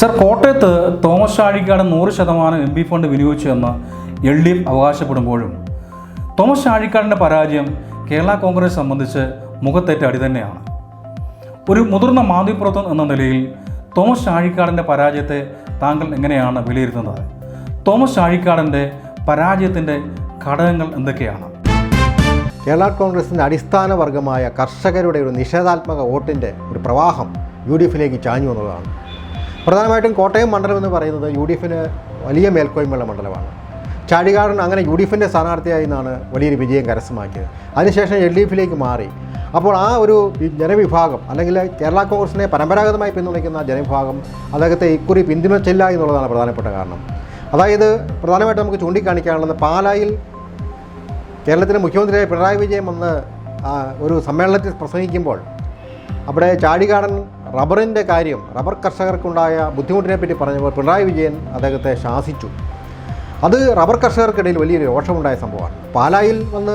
Sir കോട്ടയത്ത് Thomas Chazhikad നൂറ് ശതമാനം എം പി ഫണ്ട് വിനിയോഗിച്ചുവെന്ന് എൽ ഡി എഫ് അവകാശപ്പെടുമ്പോഴും തോമസ് ചാഴിക്കാടിന്റെ പരാജയം കേരള കോൺഗ്രസ് സംബന്ധിച്ച് മുഖത്തേറ്റ അടി തന്നെയാണ്. ഒരു മുതിർന്ന മാധ്യമപ്രവർത്തകൻ എന്ന നിലയിൽ തോമസ് ചാഴിക്കാടിന്റെ പരാജയത്തെ താങ്കൾ എങ്ങനെയാണ് വിലയിരുത്തുന്നത്? തോമസ് ചാഴിക്കാടിന്റെ പരാജയത്തിന്റെ ഘടകങ്ങൾ എന്തൊക്കെയാണ്? കേരള കോൺഗ്രസിന്റെ അടിസ്ഥാന വർഗമായ കർഷകരുടെ ഒരു നിഷേധാത്മക വോട്ടിന്റെ ഒരു പ്രവാഹം യു ഡി എഫിലേക്ക് ചാഞ്ഞു എന്നുള്ളതാണ് പ്രധാനമായിട്ടും കോട്ടയം മണ്ഡലം എന്ന് പറയുന്നത് യു ഡി എഫിന് വലിയ മേൽക്കോയ്മയുള്ള മണ്ഡലമാണ്. ചാടികാടൻ അങ്ങനെ യു ഡി എഫിന്റെ സ്ഥാനാർത്ഥിയായി നിന്നാണ് വലിയൊരു വിജയം കരസ്ഥമാക്കിയത്. അതിനുശേഷം എൽ ഡി എഫിലേക്ക് മാറി. അപ്പോൾ ആ ഒരു ജനവിഭാഗം അല്ലെങ്കിൽ കേരള കോൺഗ്രസിനെ പരമ്പരാഗതമായി പിന്തുണയ്ക്കുന്ന ജനവിഭാഗം അദ്ദേഹത്തെ ഇക്കുറി പിന്തുണച്ചില്ല എന്നുള്ളതാണ് പ്രധാനപ്പെട്ട കാരണം. അതായത് പ്രധാനമായിട്ട് നമുക്ക് ചൂണ്ടിക്കാണിക്കാനുള്ളത് പാലായിൽ കേരളത്തിലെ മുഖ്യമന്ത്രിയായ പിണറായി വിജയൻ വന്ന് ഒരു സമ്മേളനത്തിൽ പ്രസംഗിക്കുമ്പോൾ അവിടെ ചാടികാടൻ റബ്ബറിന്റെ കാര്യം റബ്ബർ കർഷകർക്കുണ്ടായ ബുദ്ധിമുട്ടിനെ പറ്റി പറഞ്ഞപ്പോൾ പിണറായി വിജയൻ അദ്ദേഹത്തെ ശാസിച്ചു. അത് റബ്ബർ കർഷകർക്കിടയിൽ വലിയൊരു രോഷമുണ്ടായ സംഭവമാണ്. പാലായിൽ വന്ന്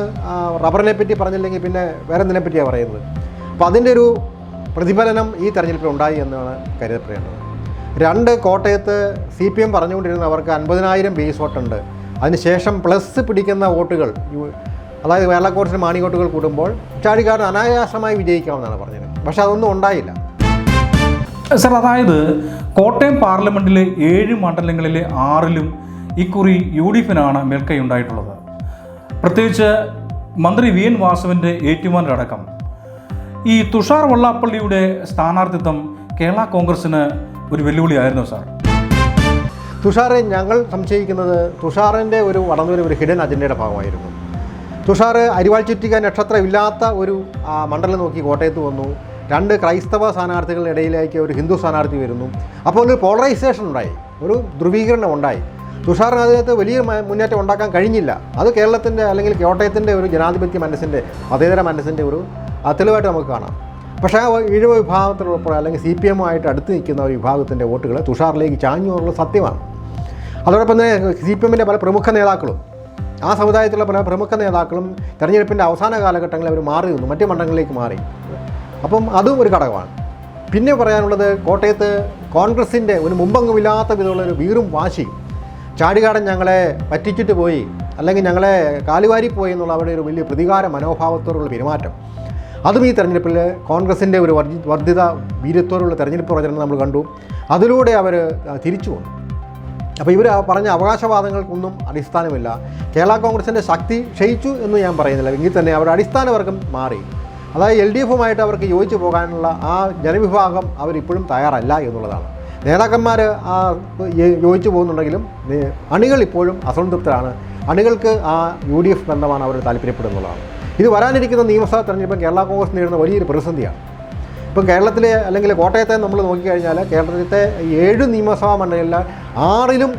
റബ്ബറിനെ പറ്റി പറഞ്ഞില്ലെങ്കിൽ പിന്നെ വേറെ എന്തിനെ പറ്റിയാണ് പറയുന്നത്? അപ്പോൾ അതിന്റെ ഒരു പ്രതിഫലനം ഈ തെരഞ്ഞെടുപ്പിൽ ഉണ്ടായി എന്നാണ് കരുതപ്പെടേണ്ടത്. രണ്ട് കോട്ടയത്ത് സി പി എം പറഞ്ഞുകൊണ്ടിരുന്ന അവർക്ക് അൻപതിനായിരം ബേസ് വോട്ടുണ്ട്. അതിനുശേഷം പ്ലസ് പിടിക്കുന്ന വോട്ടുകൾ അതായത് കേരള കോൺഗ്രസിന് മാണി വോട്ടുകൾ കൂടുമ്പോൾ ചാടിക്കാരൻ അനായാസമായി വിജയിക്കാമെന്നാണ് പറഞ്ഞത്. പക്ഷെ അതൊന്നും ഉണ്ടായില്ല. സർ അതായത് കോട്ടയം പാർലമെന്റിലെ ഏഴ് മണ്ഡലങ്ങളിലെ ആറിലും ഇക്കുറി യു ഡി എഫിനാണ് മേൽക്കൈ ഉണ്ടായിട്ടുള്ളത്. പ്രത്യേകിച്ച് മന്ത്രി വി എൻ വാസുവിന്റെ ഏറ്റുമാനടക്കം ഈ തുഷാർ വള്ളാപ്പള്ളിയുടെ സ്ഥാനാർത്ഥിത്വം കേരള കോൺഗ്രസിന് ഒരു വെല്ലുവിളിയായിരുന്നു സാർ. തുഷാറെ ഞങ്ങൾ സംശയിക്കുന്നത് തുഷാറിന്റെ ഒരു വളർന്നൊരു ഒരു ഹിഡൻ അജണ്ടയുടെ ഭാഗമായിരുന്നു. തുഷാർ അരിവാൾ ചുറ്റിക്കാൻ നക്ഷത്രമില്ലാത്ത ഒരു മണ്ഡലം നോക്കി കോട്ടയത്ത് വന്നു. രണ്ട് ക്രൈസ്തവ സ്ഥാനാർത്ഥികളുടെ ഇടയിലേക്ക് ഒരു ഹിന്ദു സ്ഥാനാർത്ഥി വരുന്നു. അപ്പോൾ ഒരു പോളറൈസേഷൻ ഉണ്ടായി. ഒരു ധ്രുവീകരണം ഉണ്ടായി. തുഷാറിന് അതിനകത്ത് വലിയ മുന്നേറ്റം ഉണ്ടാക്കാൻ കഴിഞ്ഞില്ല. അത് കേരളത്തിന്റെ അല്ലെങ്കിൽ കോട്ടയത്തിന്റെ ഒരു ജനാധിപത്യ മനസ്സിന്റെ മതേതര മനസ്സിന്റെ ഒരു തെളിവായിട്ട് നമുക്ക് കാണാം. പക്ഷേ ആ ഇഴവ വിഭാഗത്തിലുൾപ്പെടെ അല്ലെങ്കിൽ സി പി എമ്മുമായിട്ട് അടുത്ത് നിൽക്കുന്ന ഒരു വിഭാഗത്തിന്റെ വോട്ടുകൾ തുഷാറിലേക്ക് ചാഞ്ഞു എന്നുള്ള സത്യമാണ്. അതോടൊപ്പം തന്നെ സി പി എമ്മിന്റെ പല പ്രമുഖ നേതാക്കളും ആ സമുദായത്തിലുള്ള പല പ്രമുഖ നേതാക്കളും തെരഞ്ഞെടുപ്പിന്റെ അവസാന കാലഘട്ടങ്ങളിൽ അവർ മാറി നിന്നു മറ്റു മണ്ഡലങ്ങളിലേക്ക് മാറി. അപ്പം അതും ഒരു ഘടകമാണ്. പിന്നെ പറയാനുള്ളത് കോട്ടയത്ത് കോൺഗ്രസിന്റെ ഒരു മുമ്പങ്ങുമില്ലാത്ത വിധമുള്ള ഒരു വീറും വാശിയും. ചാടികാടൻ ഞങ്ങളെ പറ്റിച്ചിട്ട് പോയി അല്ലെങ്കിൽ ഞങ്ങളെ കാലുവാരി പോയി എന്നുള്ള അവിടെ ഒരു വലിയ പ്രതികാര മനോഭാവത്തോടുള്ള പെരുമാറ്റം. അതും ഈ തെരഞ്ഞെടുപ്പിൽ കോൺഗ്രസിന്റെ ഒരു വർജി വർദ്ധിത വീര്യത്തോടുള്ള തെരഞ്ഞെടുപ്പ് പ്രചരണം നമ്മൾ കണ്ടു. അതിലൂടെ അവർ തിരിച്ചു വന്നു. അപ്പോൾ ഇവർ പറഞ്ഞ അവകാശവാദങ്ങൾക്കൊന്നും അടിസ്ഥാനമില്ല. കേരള കോൺഗ്രസിന്റെ ശക്തി ക്ഷയിച്ചു എന്ന് ഞാൻ പറയുന്നില്ല. എങ്കിൽ തന്നെ അവരുടെ അടിസ്ഥാന വർഗം മാറി. അതായത് എൽ ഡി എഫുമായിട്ട് അവർക്ക് യോജിച്ചു പോകാനുള്ള ആ ജനവിഭാഗം അവരിപ്പോഴും തയ്യാറല്ല എന്നുള്ളതാണ്. നേതാക്കന്മാർ ആ യോജിച്ചു പോകുന്നുണ്ടെങ്കിലും അണികൾ ഇപ്പോഴും അസംതൃപ്തരാണ്. അണികൾക്ക് ആ യു ഡി എഫ് ബന്ധമാണ് അവർ താല്പര്യപ്പെടുന്നതാണ് ഇത് വരാനിരിക്കുന്ന നിയമസഭാ തെരഞ്ഞെടുപ്പ് കേരള കോൺഗ്രസ് നേരിടുന്ന വലിയൊരു പ്രതിസന്ധിയാണ്. ഇപ്പം കേരളത്തിലെ അല്ലെങ്കിൽ കോട്ടയത്തെ നമ്മൾ നോക്കിക്കഴിഞ്ഞാൽ കേരളത്തിലത്തെ ഏഴ് നിയമസഭാ മണ്ഡലങ്ങളിൽ ആറിലും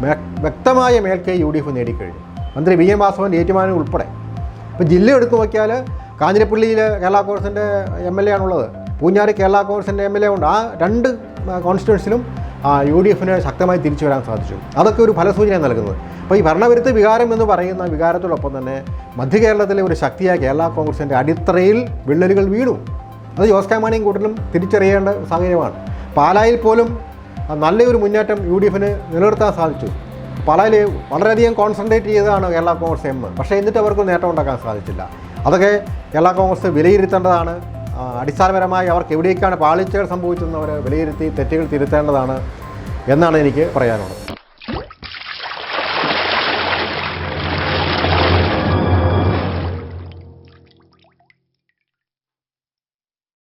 വ്യ- വ്യക്തമായ മേൽക്കൈ യു ഡി എഫ് നേടിക്കഴിഞ്ഞു. മന്ത്രി വി എം വാസവന്റെ ഏറ്റുമാനം ഉൾപ്പെടെ. ഇപ്പം ജില്ല എടുത്തു നോക്കിയാൽ കാഞ്ഞിരപ്പള്ളിയിൽ കേരള കോൺഗ്രസിന്റെ എം എൽ എ ആണുള്ളത്. പൂഞ്ഞാറി കേരള കോൺഗ്രസിന്റെ എം എൽ എ ഉണ്ട്. ആ രണ്ട് കോൺസ്റ്റിറ്റ്യൻസിലും യു ഡി എഫിന് ശക്തമായി തിരിച്ചു വരാൻ സാധിച്ചു. അതൊക്കെ ഒരു ഫലസൂചന നൽകുന്നത്. അപ്പോൾ ഈ ഭരണവിരുദ്ധ വികാരം എന്ന് പറയുന്ന വികാരത്തോടൊപ്പം തന്നെ മധ്യ കേരളത്തിലെ ഒരു ശക്തിയായ കേരള കോൺഗ്രസിന്റെ അടിത്തറയിൽ വിള്ളലുകൾ വീണു. അത് ജോസ് കെ മാണിയും കൂട്ടലും തിരിച്ചറിയേണ്ട സാഹചര്യമാണ്. പാലായിൽ പോലും നല്ലൊരു മുന്നേറ്റം യു ഡി എഫിന് നിലനിർത്താൻ സാധിച്ചു. പാലായിൽ വളരെയധികം കോൺസെൻട്രേറ്റ് ചെയ്തതാണ് കേരള കോൺഗ്രസ് എം. പക്ഷേ എന്നിട്ട് അവർക്ക് നേട്ടം ഉണ്ടാക്കാൻ സാധിച്ചില്ല. അതൊക്കെ കേരള കോൺഗ്രസ് വിലയിരുത്തേണ്ടതാണ്. അടിസ്ഥാനപരമായി അവർക്ക് എവിടേക്കാണ് പാളിച്ചകൾ സംഭവിച്ചതെന്ന് അവർ വിലയിരുത്തി തെറ്റുകൾ തിരുത്തേണ്ടതാണ് എന്നാണ് എനിക്ക് പറയാനുള്ളത്.